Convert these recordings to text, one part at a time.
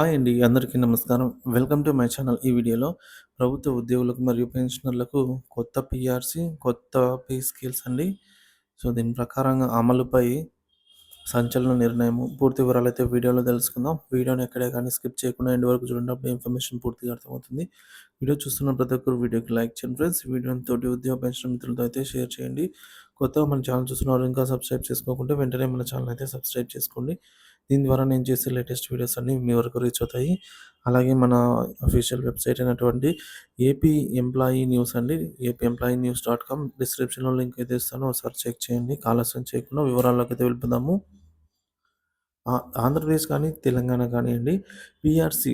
Hi అండి. అందరికీ నమస్కారం. Welcome to my channel. ఈ వీడియోలో ప్రభుత్వ ఉద్యోగులకు మరియు పెన్షనర్లకు కొత్త పిఆర్సి కొత్త పే స్కేల్స్ అండి. సో, దీని ప్రకారంగా అమలుపై సంచలన నిర్ణయము. పూర్తి వివరాలు అయితే వీడియోలో తెలుసుకుందాం. వీడియోని ఎక్కడే కానీ స్కిప్ చేయకుండా ఎండ్ వరకు చూడండి. అప్పుడు ఇన్ఫర్మేషన్ పూర్తిగా అర్థమవుతుంది. వీడియో చూస్తున్న ప్రతి ఒక్కరు వీడియోకి లైక్ చేయండి ఫ్రెండ్స్. వీడియోని తోటి ఉద్యోగ పెన్షన్ మిత్రులతో అయితే షేర్ చేయండి. కొత్తగా మన ఛానల్ చూస్తున్నవారు ఇంకా సబ్స్క్రైబ్ చేసుకోకుంటే వెంటనే మన ఛానల్ అయితే సబ్స్క్రైబ్ చేసుకోండి. దీని ద్వారా నేను చేసే లేటెస్ట్ వీడియోస్ అన్నీ మీ వరకు రీచ్ అవుతాయి. అలాగే మన అఫీషియల్ వెబ్‌సైట్ అయినటువంటి ఏపీ ఎంప్లాయీ న్యూస్ అండి. AP employee news dot com డిస్క్రిప్షన్‌లో లింక్ అయితే ఇస్తాను. ఒకసారి చెక్ చేయండి. ఆలస్యం చేయకుండా వివరాల్లోకి అయితే వెళ్ళిపోదాము. ఆ ఆంధ్రప్రదేశ్ కానీ, తెలంగాణ కానివ్వండి పిఆర్సీ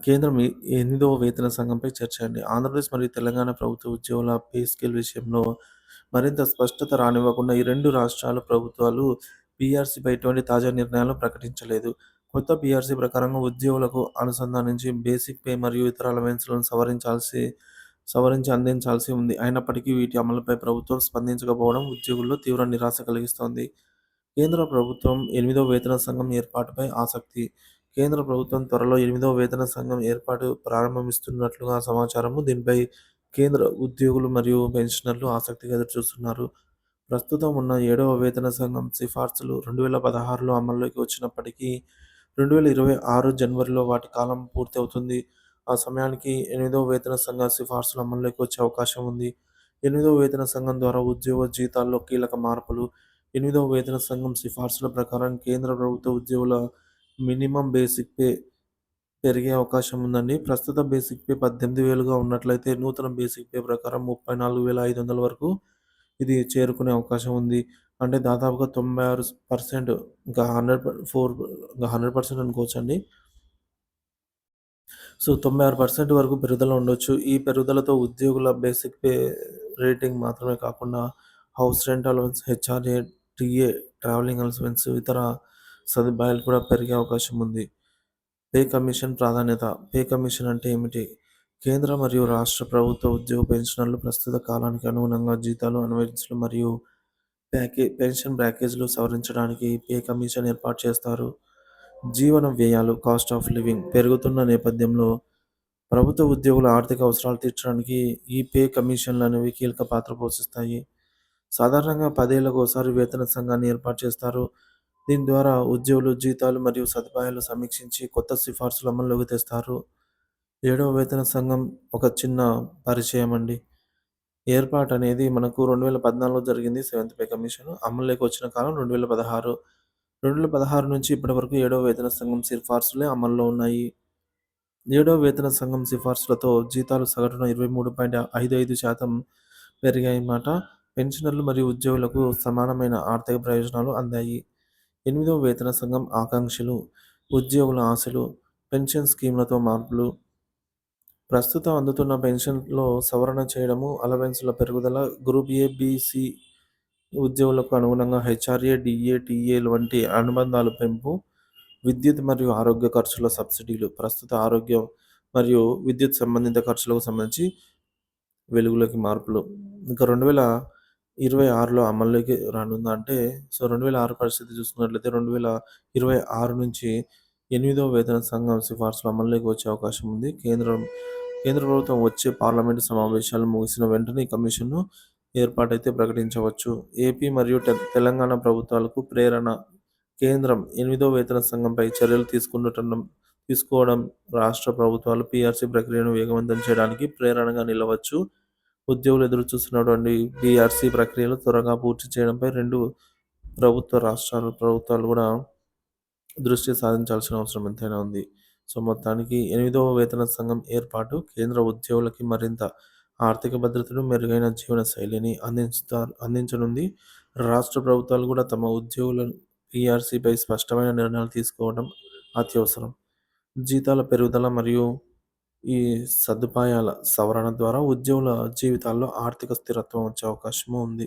కేంద్రం ఎనిమిదవ వేతన సంఘంపై చర్చ అండి. ఆంధ్రప్రదేశ్ మరియు తెలంగాణ ప్రభుత్వ ఉద్యోగుల పే స్కేల్ విషయంలో మరింత స్పష్టత రానివ్వకుండా ఈ రెండు రాష్ట్రాల ప్రభుత్వాలు పీఆర్సీపై ఎటువంటి తాజా నిర్ణయాలు ప్రకటించలేదు. కొత్త పీఆర్సీ ప్రకారంగా ఉద్యోగులకు అనుసంధానించి బేసిక్ పే మరియు ఇతర అలవెన్స్‌లను సవరించాల్సి సవరించి అందించాల్సి ఉంది. అయినప్పటికీ వీటి అమలుపై ప్రభుత్వం స్పందించకపోవడం ఉద్యోగుల్లో తీవ్ర నిరాశ కలిగిస్తోంది. కేంద్ర ప్రభుత్వం ఎనిమిదవ వేతన సంఘం ఏర్పాటుపై ఆసక్తి కేంద్ర ప్రభుత్వం త్వరలో ఎనిమిదవ వేతన సంఘం ఏర్పాటు ప్రారంభిస్తున్నట్లుగా సమాచారము. దీనిపై కేంద్ర ఉద్యోగులు మరియు పెన్షనర్లు ఆసక్తిగా ఎదురుచూస్తున్నారు. ప్రస్తుతం ఉన్న ఏడవ వేతన సంఘం సిఫార్సులు 2016లో అమల్లోకి వచ్చినప్పటికీ 2026 జనవరిలో వాటి కాలం పూర్తి అవుతుంది. ఆ సమయానికి ఎనిమిదవ వేతన సంఘ సిఫార్సులు అమల్లోకి వచ్చే అవకాశం ఉంది. ఎనిమిదవ వేతన సంఘం ద్వారా ఉద్యోగ జీతాల్లో కీలక మార్పులు ఎనిమిదవ వేతన సంఘం సిఫార్సుల ప్రకారం కేంద్ర ప్రభుత్వ ఉద్యోగుల మినిమమ్ బేసిక్ పే పెరిగే అవకాశం ఉందండి. ప్రస్తుత బేసిక్ పే 18,000గా ఉన్నట్లయితే నూతన బేసిక్ పే ప్రకారం 34,500 వరకు ఇది చేరుకునే అవకాశం ఉంది. అంటే దాదాపుగా 96% ఇంకా హండ్రెడ్ ఫోర్ ఇంకా 100% అనుకోవచ్చండి. సో, 96% వరకు పెరుగుదల ఉండొచ్చు. ఈ పెరుగుదలతో ఉద్యోగుల బేసిక్ పే రేటింగ్ మాత్రమే కాకుండా house rent allowance, HRA, TA, traveling allowance, ఇతర సదుపాయాలు కూడా పెరిగే అవకాశం ఉంది. పే కమిషన్ ప్రాధాన్యత పే కమిషన్ అంటే ఏమిటి? కేంద్ర మరియు రాష్ట్ర ప్రభుత్వ ఉద్యోగ పెన్షనర్లు ప్రస్తుత కాలానికి అనుగుణంగా జీతాలు, అనువదించడం మరియు ప్యాకే పెన్షన్ ప్యాకేజీలు సవరించడానికి పే కమిషన్ ఏర్పాటు చేస్తారు. జీవన వ్యయాలు కాస్ట్ ఆఫ్ లివింగ్ పెరుగుతున్న నేపథ్యంలో ప్రభుత్వ ఉద్యోగుల ఆర్థిక అవసరాలు తీర్చడానికి ఈ పే కమిషన్లు అనేవి కీలక పాత్ర పోషిస్తాయి. సాధారణంగా పదేళ్ళకోసారి వేతన సంఘాన్ని ఏర్పాటు చేస్తారు. దీని ద్వారా ఉద్యోగులు జీతాలు మరియు సదుపాయాలు సమీక్షించి కొత్త సిఫార్సులు అమల్లోకి తెస్తారు. ఏడవ వేతన సంఘం ఒక చిన్న పరిచయం అండి. ఏర్పాటు అనేది మనకు 2014లో జరిగింది సెవెంత్ పే కమిషన్. అమల్లోకి వచ్చిన కాలం 2016. 2016 నుంచి ఇప్పటి వరకు ఏడవ వేతన సంఘం సిఫార్సులే అమల్లో ఉన్నాయి. ఏడవ వేతన సంఘం సిఫార్సులతో జీతాలు సగటున 23.55% పెరిగాయన్నమాట. పెన్షనర్లు మరియు ఉద్యోగులకు సమానమైన ఆర్థిక ప్రయోజనాలు అందాయి. ఎనిమిదవ వేతన సంఘం ఆకాంక్షలు, ఉద్యోగుల ఆశలు, పెన్షన్ స్కీమ్‌లతో మార్పులు ప్రస్తుతం అందుతున్న పెన్షన్‌లో సవరణ చేయడము, అలవెన్స్‌ల పెరుగుదల, గ్రూప్ ఏ, బీసీ ఉద్యోగులకు అనుగుణంగా హెచ్ఆర్ఏ, డిఏ టీఏ వంటి అనుబంధాల పెంపు, విద్యుత్ మరియు ఆరోగ్య ఖర్చుల సబ్సిడీలు ప్రస్తుత ఆరోగ్యం మరియు విద్యుత్ సంబంధిత ఖర్చులకు సంబంధించి వెలుగులోకి మార్పులు. ఇంకా 2026లో అమల్లోకి రానుందా అంటే సో, 2006 పరిస్థితి చూసుకున్నట్లయితే 2026 నుంచి ఎనిమిదవ వేతన సంఘం సిఫార్సులు అమల్లోకి వచ్చే అవకాశం ఉంది. కేంద్రం కేంద్ర ప్రభుత్వం వచ్చే పార్లమెంటు సమావేశాలు ముగిసిన వెంటనే ఈ కమిషన్‌ను ఏర్పాటైతే ప్రకటించవచ్చు. ఏపీ మరియు తెలంగాణ ప్రభుత్వాలకు ప్రేరణ కేంద్రం ఎనిమిదో వేతన సంఘంపై చర్యలు తీసుకుంటున్న తీసుకోవడం రాష్ట్ర ప్రభుత్వాలు పీఆర్సీ ప్రక్రియను వేగవంతం చేయడానికి ప్రేరణగా నిలవచ్చు. ఉద్యోగులు ఎదురుచూస్తున్నటువంటి పీఆర్సీ ప్రక్రియలు త్వరగా పూర్తి చేయడంపై రెండు ప్రభుత్వ రాష్ట్రాలు ప్రభుత్వాలు కూడా దృష్టి సాధించాల్సిన అవసరం ఎంతైనా ఉంది. సో, మొత్తానికి ఎనిమిదవ వేతన సంఘం ఏర్పాటు కేంద్ర ఉద్యోగులకి మరింత ఆర్థిక భద్రతను, మెరుగైన జీవన శైలిని అందించుతా అందించనుంది. రాష్ట్ర ప్రభుత్వాలు కూడా తమ ఉద్యోగుల పీఆర్సీపై స్పష్టమైన నిర్ణయాలు తీసుకోవడం అత్యవసరం. జీతాల పెరుగుదల మరియు ఈ సదుపాయాల సవరణ ద్వారా ఉద్యోగుల జీవితాల్లో ఆర్థిక స్థిరత్వం వచ్చే అవకాశము ఉంది.